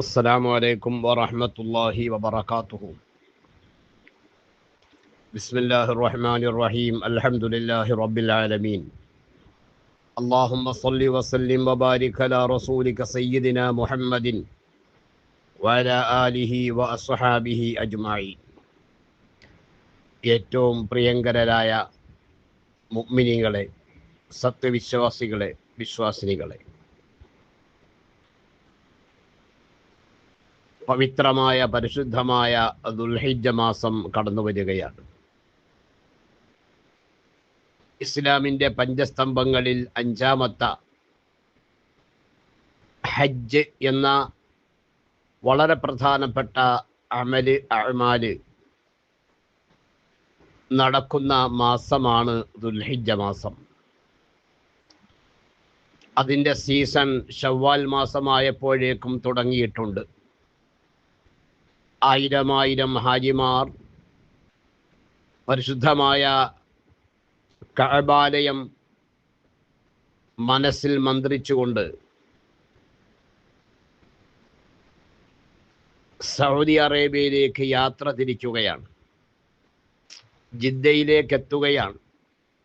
السلام عليكم ورحمة الله وبركاته بسم الله الرحمن الرحيم الحمد لله رب العالمين اللهم صل وسلم وبارك على رسولك سيدنا محمد وعلى آله وأصحابه أجمعين ഏറ്റവും പ്രിയങ്കരരായ മുഗ്മിനികളെ സത്യവിശ്വാസികളെ വിശ്വാസിനികളെ പവിത്രമായ പരിശുദ്ധമായ ദുൽഹിജ മാസം കടന്നു വരികയാണ്. ഇസ്ലാമിന്റെ പഞ്ചസ്തംഭങ്ങളിൽ അഞ്ചാമത്തെ ഹജ്ജ് എന്ന വളരെ പ്രധാനപ്പെട്ട അമൽ അമാൽ നടക്കുന്ന മാസമാണ് ദുൽഹിജ മാസം. അതിന്റെ സീസൺ ഷവ്വാൽ മാസമായപ്പോഴേക്കും തുടങ്ങിയിട്ടുണ്ട്. ആയിരമായിരം ഹാജിമാർ പരിശുദ്ധമായ കഅബാലയം മനസ്സിൽ മന്ത്രിച്ചുകൊണ്ട് സൗദി അറേബ്യയിലേക്ക് യാത്ര തിരിക്കുകയാണ്. ജിദ്ദയിലേക്ക് എത്തുകയാണ്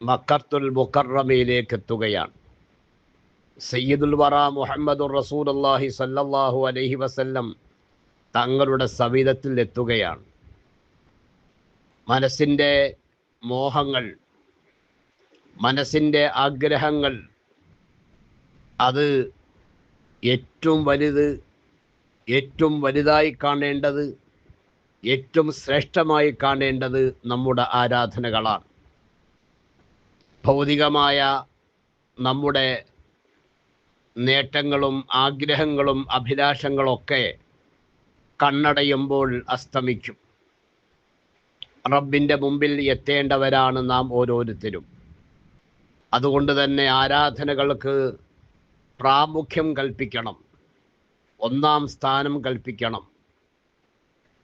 മക്കത്തുൽ മുക്കറമയിലേക്ക് എത്തുകയാണ്. സയ്യിദുൽ വറ മുഹമ്മദുർ റസൂലുള്ളാഹി സല്ലാഹു അലഹി വസല്ലം തങ്ങളുടെ സവിധത്തിൽ എത്തുകയാണ്. മനസ്സിന്റെ മോഹങ്ങൾ മനസ്സിന്റെ ആഗ്രഹങ്ങൾ അത് ഏറ്റവും വലുത് ഏറ്റവും വലുതായി കാണേണ്ടത് ഏറ്റവും ശ്രേഷ്ഠമായി കാണേണ്ടത് നമ്മുടെ ആരാധനകളാണ്. ഭൗതികമായ നമ്മുടെ നേട്ടങ്ങളും ആഗ്രഹങ്ങളും അഭിലാഷങ്ങളൊക്കെ കണ്ണടയുമ്പോൾ അസ്തമിക്കും. റബ്ബിന്റെ മുമ്പിൽ എത്തേണ്ടവരാണ് നാം ഓരോരുത്തരും. അതുകൊണ്ട് തന്നെ ആരാധനകൾക്ക് പ്രാമുഖ്യം കൽപ്പിക്കണം. ഒന്നാം സ്ഥാനം കൽപ്പിക്കണം.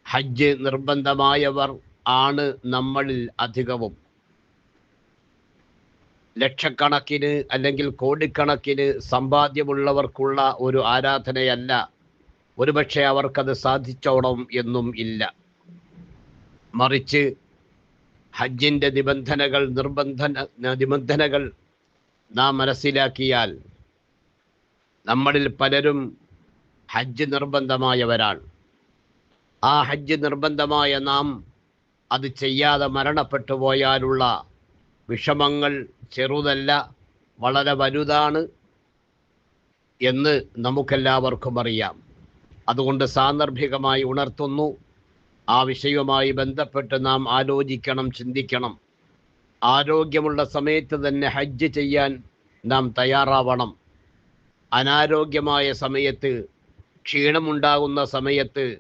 ഹജ്ജ് നിർബന്ധമായവർ ആണ് നമ്മളിൽ അധികവും. ലക്ഷക്കണക്കിന് അല്ലെങ്കിൽ കോടിക്കണക്കിന് സമ്പാദ്യമുള്ളവർക്കുള്ള ഒരു ആരാധനയല്ല ഒരുപക്ഷെ അവർക്കത് സാധിച്ചോണം എന്നും ഇല്ല. മറിച്ച് ഹജ്ജിന്റെ നിബന്ധനകൾ നിർബന്ധന നിബന്ധനകൾ നാം മനസ്സിലാക്കിയാൽ നമ്മളിൽ പലരും ഹജ്ജ് നിർബന്ധമായവരാണ്. ആ ഹജ്ജ് നിർബന്ധമായ നാം അത് ചെയ്യാതെ മരണപ്പെട്ടു പോയാലുള്ള വിഷമങ്ങൾ ചെറുതല്ല വളരെ വലുതാണ് എന്ന് നമുക്കെല്ലാവർക്കും അറിയാം. അതുകൊണ്ട് സാന്ദർഭികമായി ഉണർത്തുന്നു. ആ വിഷയവുമായി ബന്ധപ്പെട്ട് നാം ആലോചിക്കണം ചിന്തിക്കണം. ആരോഗ്യമുള്ള സമയത്ത് തന്നെ ഹജ്ജ് ചെയ്യാൻ നാം തയ്യാറാവണം. അനാരോഗ്യമായ സമയത്ത് ക്ഷീണമുണ്ടാകുന്ന സമയത്ത്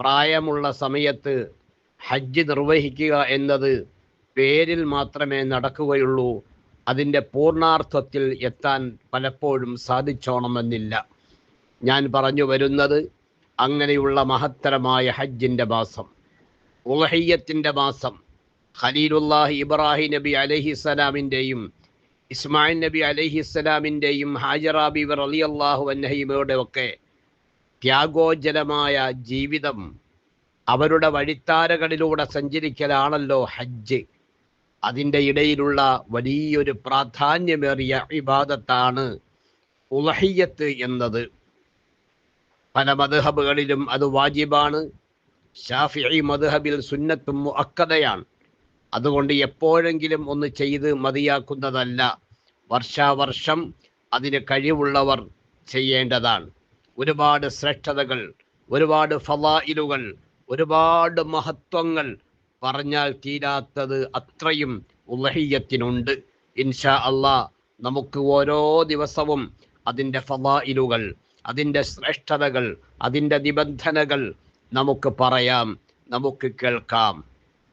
പ്രായമുള്ള സമയത്ത് ഹജ്ജ് നിർവഹിക്കുക എന്നത് പേരിൽ മാത്രമേ നടക്കുകയുള്ളൂ. അതിന്റെ പൂർണാർത്ഥത്തിൽ എത്താൻ പലപ്പോഴും സാധിച്ചോണമെന്നില്ല. ഞാൻ പറഞ്ഞു വരുന്നത് അങ്ങനെയുള്ള മഹത്തരമായ ഹജ്ജിന്റെ മാസം ഉലഹയ്യത്തിന്റെ മാസം ഖലീലുല്ലാഹി ഇബ്രാഹിം നബി അലഹിസ്സലാമിന്റെയും ഇസ്മായിൽ നബി അലഹിസ്സലാമിന്റെയും ഹാജറാബി അലി അള്ളാഹു അന്നഹിമയുടെ ഒക്കെ ത്യാഗോജലമായ ജീവിതം അവരുടെ വഴിത്താരകളിലൂടെ സഞ്ചരിക്കലാണല്ലോ ഹജ്ജ്. അതിന്റെ ഇടയിലുള്ള വലിയൊരു പ്രാധാന്യമേറിയ ഇബാദത്താണ് ഉലഹിയത്ത് എന്നത്. പല മധുഹബുകളിലും അത് വാജിബാണ്. ഷാഫി മധുഹബിൽ സുന്നത്തും അക്കതയാണ് അതുകൊണ്ട് എപ്പോഴെങ്കിലും ഒന്ന് ചെയ്ത് മതിയാക്കുന്നതല്ല. വർഷാവർഷം അതിന് കഴിവുള്ളവർ ചെയ്യേണ്ടതാണ്. ഒരുപാട് ശ്രേഷ്ഠതകൾ ഒരുപാട് ഫലായിലുകൾ ഒരുപാട് മഹത്വങ്ങൾ പറഞ്ഞാൽ തീരാത്തത് അത്രയും ഉലഹിയത്തിനുണ്ട്. ഇൻഷാ അള്ളാ നമുക്ക് ഓരോ ദിവസവും അതിന്റെ ഫലായിലുകൾ അതിന്റെ ശ്രേഷ്ഠതകൾ അതിന്റെ നിബന്ധനകൾ നമുക്ക് പറയാം നമുക്ക് കേൾക്കാം.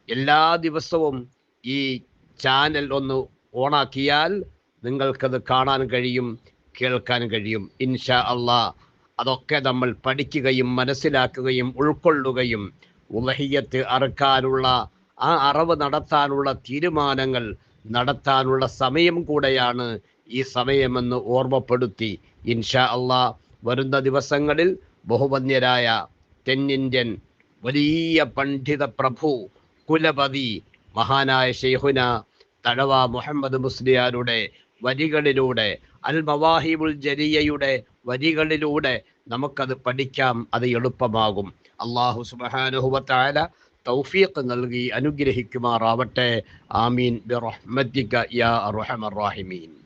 എല്ലാ ദിവസവും ഈ ചാനൽ ഒന്ന് ഓണാക്കിയാൽ നിങ്ങൾക്കത് കാണാൻ കഴിയും കേൾക്കാൻ കഴിയും. ഇൻഷാ അള്ളാ അതൊക്കെ നമ്മൾ പഠിക്കുകയും മനസ്സിലാക്കുകയും ഉൾക്കൊള്ളുകയും ഉലഹിയത്ത് അറുക്കാനുള്ള ആ അറിവ് നടത്താനുള്ള തീരുമാനങ്ങൾ നടത്താനുള്ള സമയം കൂടെയാണ് ഈ സമയമെന്ന് ഓർമ്മപ്പെടുത്തി. ഇൻഷാ അള്ളാ വരുന്ന ദിവസങ്ങളിൽ ബഹുമന്യരായ തെന്നിന്ത്യൻ വലിയ പണ്ഡിത പ്രഭു കുലപതി മഹാനായ ഷെയ്ഹുന തഴവ മുഹമ്മദ് മുസ്ലിയാരുടെ വരികളിലൂടെ അൽ മവാഹിബുൽ ജരിയയുടെ വരികളിലൂടെ നമുക്കത് പഠിക്കാം. അത് എളുപ്പമാകും. അള്ളാഹു സുബാനുഹുവത്തായ തൗഫീഖ് നൽകി അനുഗ്രഹിക്കുമാറാവട്ടെ. ആമീൻ. ബിറഹ്മത്തിക യാ അർഹമർ റാഹിമീൻ.